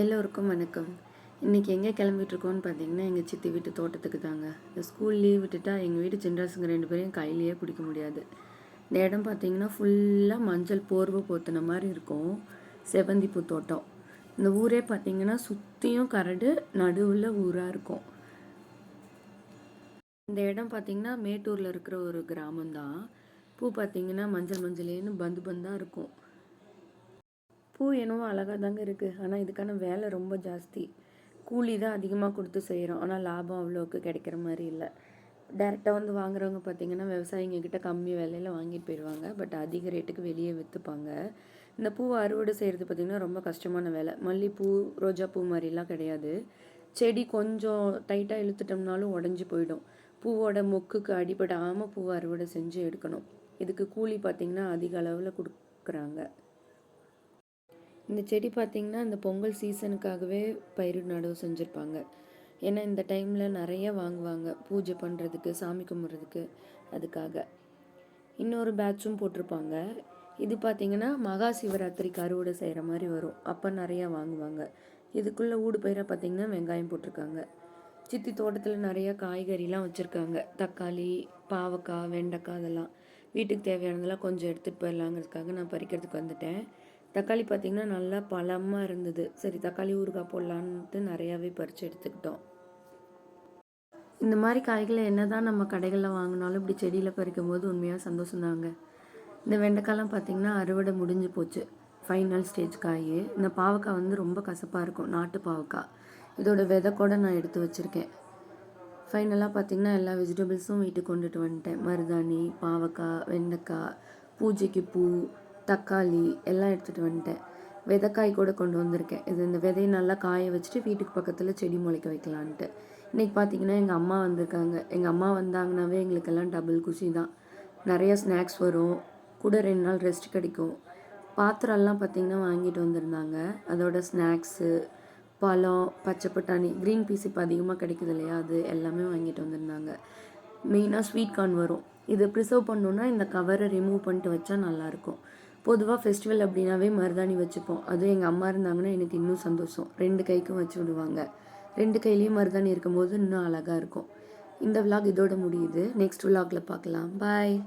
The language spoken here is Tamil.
எல்லோருக்கும் வணக்கம். இன்றைக்கி எங்கே கிளம்பிட்டுருக்கோன்னு பார்த்தீங்கன்னா எங்கள் சித்தி வீட்டு தோட்டத்துக்கு தாங்க. இந்த ஸ்கூல் லீவ் விட்டுட்டா எங்கள் வீட்டு சின்ராசுங்க ரெண்டு பேரையும் கையிலேயே பிடிக்க முடியாது. இந்த இடம் பார்த்தீங்கன்னா ஃபுல்லாக மஞ்சள் போர்வை போத்துன மாதிரி இருக்கும். செவந்திப்பூ தோட்டம். இந்த ஊரே பார்த்தீங்கன்னா சுற்றியும் கரடு நடுவில் ஊராக இருக்கும். இந்த இடம் பார்த்தீங்கன்னா மேட்டூரில் இருக்கிற ஒரு கிராமம்தான். பூ பார்த்தீங்கன்னா மஞ்சள் மஞ்சளேன்னு பந்து பந்தாக இருக்கும். பூ என்னவோ அழகாக தாங்க இருக்குது ஆனால் இதுக்கான வேலை ரொம்ப ஜாஸ்தி. கூலி தான் அதிகமாக கொடுத்து செய்கிறோம் ஆனால் லாபம் அவ்வளோக்கு கிடைக்கிற மாதிரி இல்லை. டேரெக்டாக வந்து வாங்குறவங்க பார்த்திங்கன்னா விவசாயிங்க கிட்ட கம்மி விலையில் வாங்கிட்டு போயிடுவாங்க பட் அதிக ரேட்டுக்கு வெளியே விற்றுப்பாங்க இந்த பூவை அறுவடை செய்கிறது பார்த்திங்கன்னா ரொம்ப கஷ்டமான வேலை. மல்லிப்பூ ரோஜா பூ மாதிரிலாம் கிடையாது. செடி கொஞ்சம் டைட்டாக இழுத்துட்டோம்னாலும் உடஞ்சி போயிடும். பூவோட மொக்குக்கு அடிபடாமல் பூவை அறுவடை செஞ்சு எடுக்கணும். இதுக்கு கூலி பார்த்திங்கன்னா அதிக அளவில் கொடுக்குறாங்க. இந்த செடி பார்த்திங்கன்னா இந்த பொங்கல் சீசனுக்காகவே பயிர் நடவு செஞ்சுருப்பாங்க. ஏன்னா இந்த டைமில் நிறைய வாங்குவாங்க. பூஜை பண்ணுறதுக்கு சாமி கும்பிட்றதுக்கு அதுக்காக. இன்னொரு பேட்சும் போட்டிருப்பாங்க. இது பார்த்திங்கன்னா மகா சிவராத்திரிக்கு அறுவடை செய்கிற மாதிரி வரும். அப்போ நிறையா வாங்குவாங்க. இதுக்குள்ளே ஊடு பயிராக பார்த்திங்கன்னா வெங்காயம் போட்டிருக்காங்க. சித்தி தோட்டத்தில் நிறைய காய்கறிலாம் வச்சுருக்காங்க. தக்காளி பாவக்காய் வெண்டைக்காய் அதெல்லாம். வீட்டுக்கு தேவையானதெல்லாம் கொஞ்சம் எடுத்துகிட்டு போயிடலாங்கிறதுக்காக நான் பறிக்கிறதுக்கு வந்துட்டேன். தக்காளி பார்த்திங்கன்னா நல்லா பழமாக இருந்தது. சரி தக்காளி ஊறுகாய் போடலான்ட்டு நிறையாவே பறித்து எடுத்துக்கிட்டோம். இந்த மாதிரி காய்களை என்ன தான் நம்ம கடைகளில் வாங்கினாலும் இப்படி செடியில் பறிக்கும் போது உண்மையாக சந்தோஷம்தாங்க. இந்த வெண்டைக்காயெலாம் பார்த்திங்கன்னா அறுவடை முடிஞ்சு போச்சு. ஃபைனல் ஸ்டேஜ் காய். இந்த பாவக்காய் வந்து ரொம்ப கசப்பாக இருக்கும் நாட்டு பாவக்காய். இதோட விதை கூட நான் எடுத்து வச்சுருக்கேன். ஃபைனலாக பார்த்திங்கன்னா எல்லா வெஜிடபிள்ஸும் வீட்டுக்கு கொண்டுட்டு வந்துட்டேன். மருதாணி பாவக்காய் வெண்டைக்காய் பூஜைக்கு பூ தக்காளி எல்லாம் எடுத்துகிட்டு வந்துட்டேன். விதைக்காய் கூட கொண்டு வந்திருக்கேன். இது இந்த விதையை நல்லா காய வச்சுட்டு வீட்டுக்கு பக்கத்தில் செடி முளைக்க வைக்கலான்ட்டு. இன்றைக்கி பார்த்தீங்கன்னா எங்கள் அம்மா வந்திருக்காங்க. எங்கள் அம்மா வந்தாங்கனாவே எங்களுக்கெல்லாம் டபுள் குஷி தான். நிறையா ஸ்நாக்ஸ் வரும். கூட ரெண்டு நாள் ரெஸ்ட் கிடைக்கும். பாத்திரம்லாம் பார்த்திங்கன்னா வாங்கிட்டு வந்திருந்தாங்க. அதோட ஸ்நாக்ஸு பழம் பச்சை பட்டாணி க்ரீன் பீஸ் இப்போ அதிகமாக கிடைக்குது இல்லையா? அது எல்லாமே வாங்கிட்டு வந்திருந்தாங்க. மெயினாக ஸ்வீட் கார்ன் வரும். இதை ப்ரிசர்வ் பண்ணணுன்னா இந்த கவரை ரிமூவ் பண்ணிட்டு வச்சா நல்லாயிருக்கும் பொதுவாக ஃபெஸ்டிவல் அப்படின்னாவே மருதாணி வச்சுப்போம். அதுவும் எங்கள் அம்மா இருந்தாங்கன்னா எனக்கு இன்னும் சந்தோஷம். ரெண்டு கைக்கும் வச்சு விடுவாங்க. ரெண்டு கையிலையும் மருதாணி இருக்கும்போது இன்னும் அழகாக இருக்கும். இந்த விலாக் இதோட முடியுது. நெக்ஸ்ட் விலாகில் பார்க்கலாம் பாய்